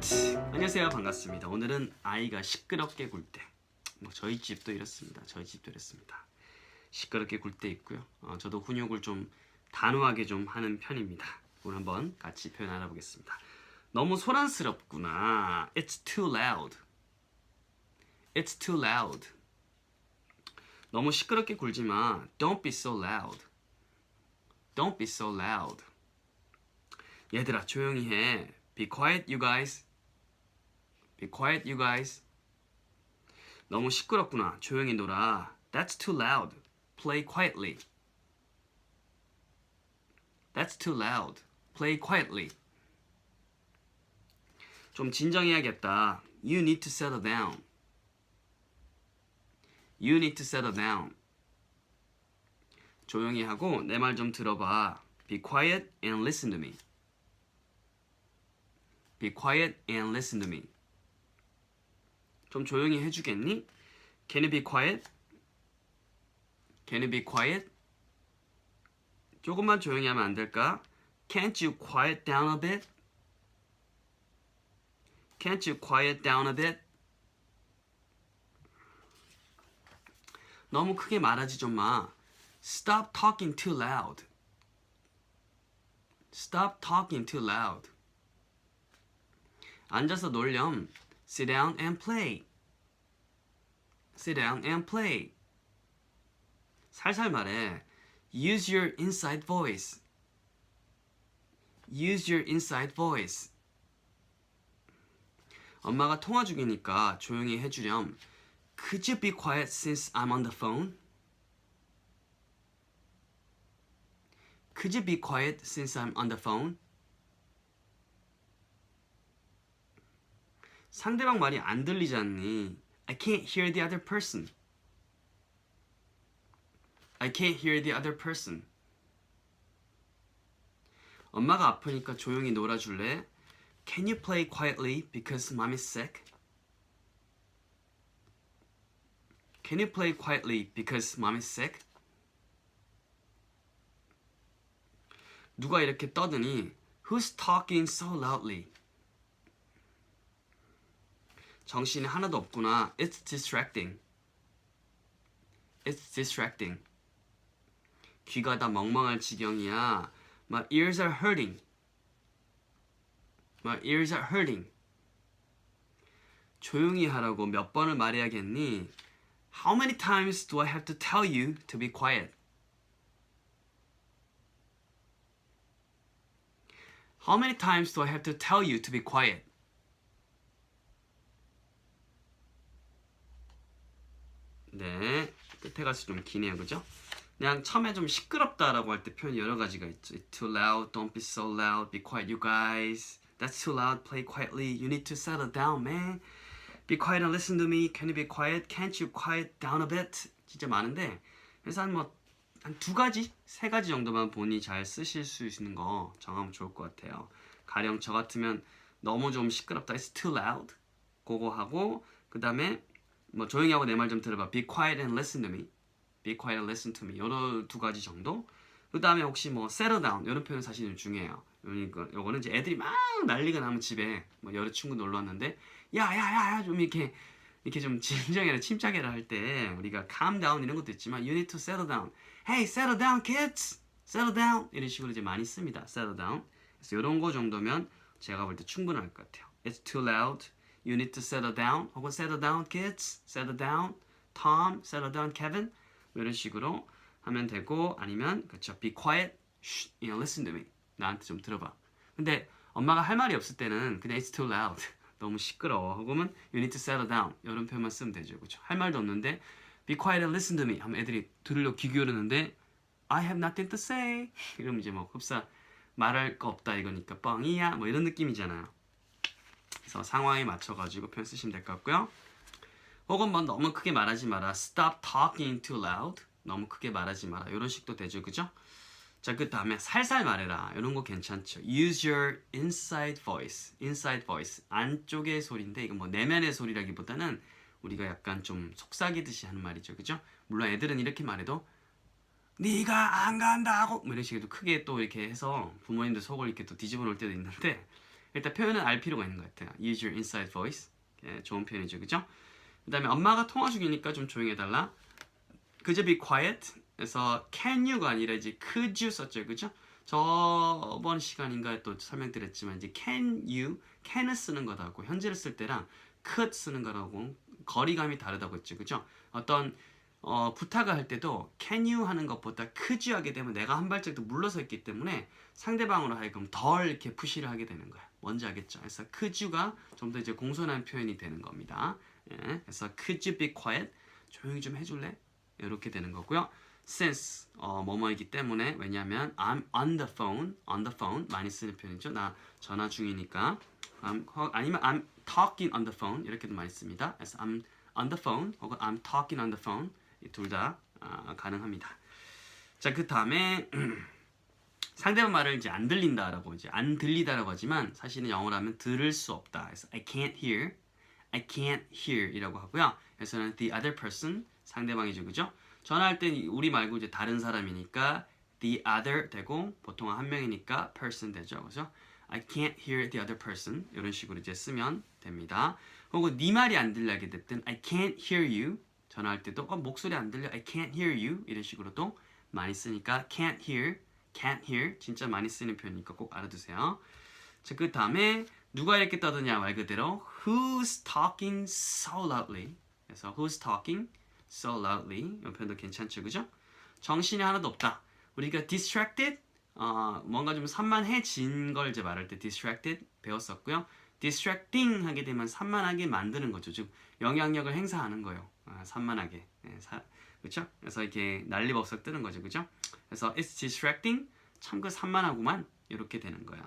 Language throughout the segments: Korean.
alright. 안녕하세요. 반갑습니다. 오늘은 아이가 시끄럽게 굴 때. 뭐 저희 집도 이렇습니다. 저희 집도 이렇습니다. 시끄럽게 굴 때 있고요. 어, 저도 훈육을 좀 단호하게 좀 하는 편입니다. 오늘 한번 같이 표현 알아보겠습니다. 너무 소란스럽구나. It's too loud. It's too loud. 너무 시끄럽게 굴지 마. Don't be so loud. Don't be so loud. 얘들아 조용히 해. Be quiet, you guys. Be quiet, you guys. 너무 시끄럽구나. 조용히 놀아. That's too loud. Play quietly. That's too loud. Play quietly. 좀 진정해야겠다. You need to settle down. You need to settle down. 조용히 하고 내 말 좀 들어봐. Be quiet and listen to me. Be quiet and listen to me. 좀 조용히 해주겠니? Can you be quiet? Can you be quiet? 조금만 조용히 하면 안 될까? Can't you quiet down a bit? Can't you quiet down a bit? 너무 크게 말하지 좀 마. Stop talking too loud. Stop talking too loud. 앉아서 놀렴. Sit down and play. Sit down and play. 살살 말해. Use your inside voice. Use your inside voice. 엄마가 통화 중이니까 조용히 해주렴. Could you be quiet since I'm on the phone? Could you be quiet since I'm on the phone? 상대방 말이 안 들리지 않니? I can't hear the other person. I can't hear the other person. 엄마가 아프니까 조용히 놀아줄래? Can you play quietly because mom is sick? Can you play quietly because mom is sick? 누가 이렇게 떠드니? Who's talking so loudly? 정신이 하나도 없구나. It's distracting. It's distracting. 귀가 다 멍멍할 지경이야. My ears are hurting. My ears are hurting. 조용히 하라고 몇 번을 말해야겠니? How many times do I have to tell you to be quiet? How many times do I have to tell you to be quiet? 네, 갈수록 좀 기네요, 그죠? 그냥 처음에 좀 시끄럽다라고 할 때 표현이 여러 가지가 있죠. It's too loud, don't be so loud, be quiet, you guys. That's too loud, play quietly. You need to settle down, man. Be quiet and listen to me. Can you be quiet? Can't you quiet down a bit? 진짜 많은데 그래서 한 뭐 한 두 가지, 세 가지 정도만 본인이 잘 쓰실 수 있는 거 정하면 좋을 것 같아요. 가령 저 같으면 너무 좀 시끄럽다. It's too loud. 그거 하고 그 다음에 뭐 조용히 하고 내 말 좀 들어봐. Be quiet and listen to me. Be quiet and listen to me. 요런 두 가지 정도. 그 다음에 혹시 뭐 settle down 이런 표현 사실 좀 중요해요. 그러니까 요거는 이제 애들이 막 난리가 나면 집에 뭐 여러 친구 놀러 왔는데 야야야야 좀 이렇게 이렇게 좀 진정해라 침착해라 할 때 우리가 calm down 이런 것도 있지만 you need to settle down. Hey settle down kids. Settle down 이런 식으로 이제 많이 씁니다. Settle down. 그래서 이런 거 정도면 제가 볼 때 충분할 것 같아요. It's too loud. You need to settle down. 혹은 settle down kids. Settle down. Tom. Settle down Kevin. 뭐 이런 식으로 하면 되고 아니면 그렇죠. Be quiet. Shh. You know, listen to me. 나한테 좀 들어봐. 근데 엄마가 할 말이 없을 때는 그냥 it's too loud. 너무 시끄러워. 혹은 you need to settle down. 이런 표현만 쓰면 되죠. 그렇죠. 할 말도 없는데 be quiet and listen to me 하면 애들이 들으려 귀 기울이는데 I have nothing to say. 이러면 이제 뭐 흡사 말할 거 없다 이거니까 뻥이야. 뭐 이런 느낌이잖아요. 그래서 상황에 맞춰 가지고 표현 쓰시면 될 것 같고요. 혹은 뭐 너무 크게 말하지 마라. Stop talking too loud. 너무 크게 말하지 마라. 이런 식도 되죠. 그죠? 자, 그 다음에 살살 말해라. 이런 거 괜찮죠. Use your inside voice. inside voice. 안쪽의 소리인데 이건 뭐 내면의 소리라기보다는 우리가 약간 좀 속삭이듯이 하는 말이죠. 그죠? 물론 애들은 이렇게 말해도 네가 안 간다고 뭐 이런 식으로 크게 또 이렇게 해서 부모님들 속을 이렇게 또 뒤집어 놓을 때도 있는데 일단 표현은 알 필요가 있는 것 같아요. Use your inside voice. 예, 좋은 표현이죠, 그죠? 그 다음에 엄마가 통화 중이니까 좀 조용히 해달라. 그저 be quiet. 그래서 can you가 아니라 이제 could you 썼죠, 그죠? 저번 시간인가에 또 설명드렸지만 이제 can you, can을 쓰는 거다고 현재를 쓸 때랑 could 쓰는 거라고 거리감이 다르다고 했죠, 그죠? 어떤 어, 부탁을 할 때도 can you 하는 것보다 could you 하게 되면 내가 한 발짝 더 물러서 있기 때문에 상대방으로 하여금 덜 이렇게 푸시를 하게 되는 거야. 뭔지 알겠죠? 그래서 could you가 좀 더 이제 공손한 표현이 되는 겁니다. 예, 그래서 could you be quiet? 조용히 좀 해줄래? 이렇게 되는 거고요. since 어, 뭐뭐이기 때문에 왜냐하면 I'm on the phone, on the phone 많이 쓰는 표현이죠. 나 전화 중이니까 I'm, 허- 아니면 I'm talking on the phone 이렇게도 많이 씁니다. 그래서 I'm on the phone 혹은 I'm talking on the phone 둘다 아, 가능합니다. 자, 그 다음에 상대방 말을 이제 안 들린다라고 이제 안 들리다라고 하지만 사실은 영어로 하면 들을 수 없다. 그래서 I can't hear, I can't hear이라고 하고요. 그래서는 the other person 상대방이죠, 그죠? 전화할 땐 우리 말고 이제 다른 사람이니까 the other 되고 보통 한 명이니까 person 되죠, 그죠? I can't hear the other person 이런 식으로 이제 쓰면 됩니다. 혹은 네 말이 안 들리게 됐든 I can't hear you 전화할 때도 어, 목소리 안 들려 I can't hear you 이런 식으로도 많이 쓰니까 can't hear, can't hear 진짜 많이 쓰는 표현이니까 꼭 알아두세요. 자, 그 다음에 누가 이렇게 떠드냐 말 그대로 Who's talking so loudly? 그래서 Who's talking so loudly? 이 표현도 괜찮죠, 그죠? 정신이 하나도 없다. 우리가 distracted 어, 뭔가 좀 산만해진 걸 이제 말할 때 distracted 배웠었고요. distracting 하게 되면 산만하게 만드는 거죠. 즉 영향력을 행사하는 거예요. 아, 산만하게. 예, 사, 그렇죠? 그래서 이렇게 난리법석 뜨는 거죠. 그죠? 그래서 it's distracting 참 그 산만하구만 이렇게 되는 거야.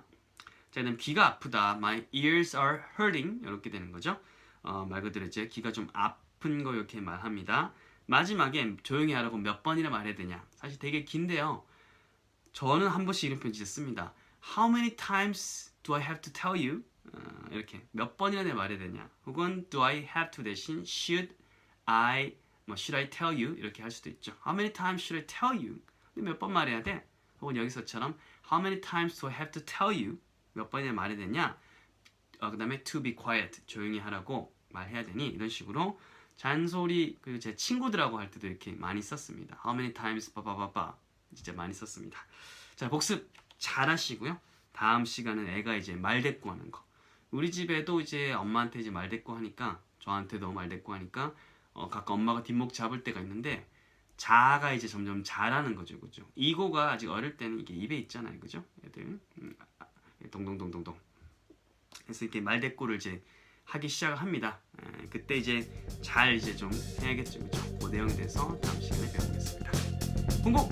자, 그다음 귀가 아프다. My ears are hurting 이렇게 되는 거죠. 어, 말 그대로 이제 귀가 좀 아픈 거 이렇게 말합니다. 마지막에 조용히 하라고 몇 번이나 말해야 되냐? 사실 되게 긴데요. 저는 한 번씩 이런 진짜 씁니다. How many times do I have to tell you? 어, 이렇게 몇 번이나 내 말해야 되냐? 혹은 do I have to 대신 should I 뭐 should I tell you 이렇게 할 수도 있죠. How many times should I tell you? 몇 번 말해야 돼? 혹은 여기서처럼 How many times do I have to tell you? 몇 번이나 말해야 되냐? 어, 그 다음에 to be quiet 조용히 하라고 말해야 되니 이런 식으로 잔소리 그리고 제 친구들하고 할 때도 이렇게 많이 썼습니다. How many times 빠바바바 진짜 많이 썼습니다. 자 복습 잘 하시고요. 다음 시간은 애가 이제 말대꾸 하는 거. 우리 집에도 이제 엄마한테 이제 말대꾸 하니까 저한테도 말대꾸 하니까 어, 가끔 엄마가 뒷목 잡을 때가 있는데 자가 이제 점점 잘하는 거죠, 그죠? 이고가 아직 어릴 때는 이게 입에 있잖아요, 그죠? 애들 음, 아, 아, 동동동동동. 그래서 이렇게 말대꾸를 이제 하기 시작을 합니다. 에, 그때 이제 잘 이제 좀 해야겠죠, 그죠? 그 내용에 대해서 다음 시간에 배우겠습니다. 공고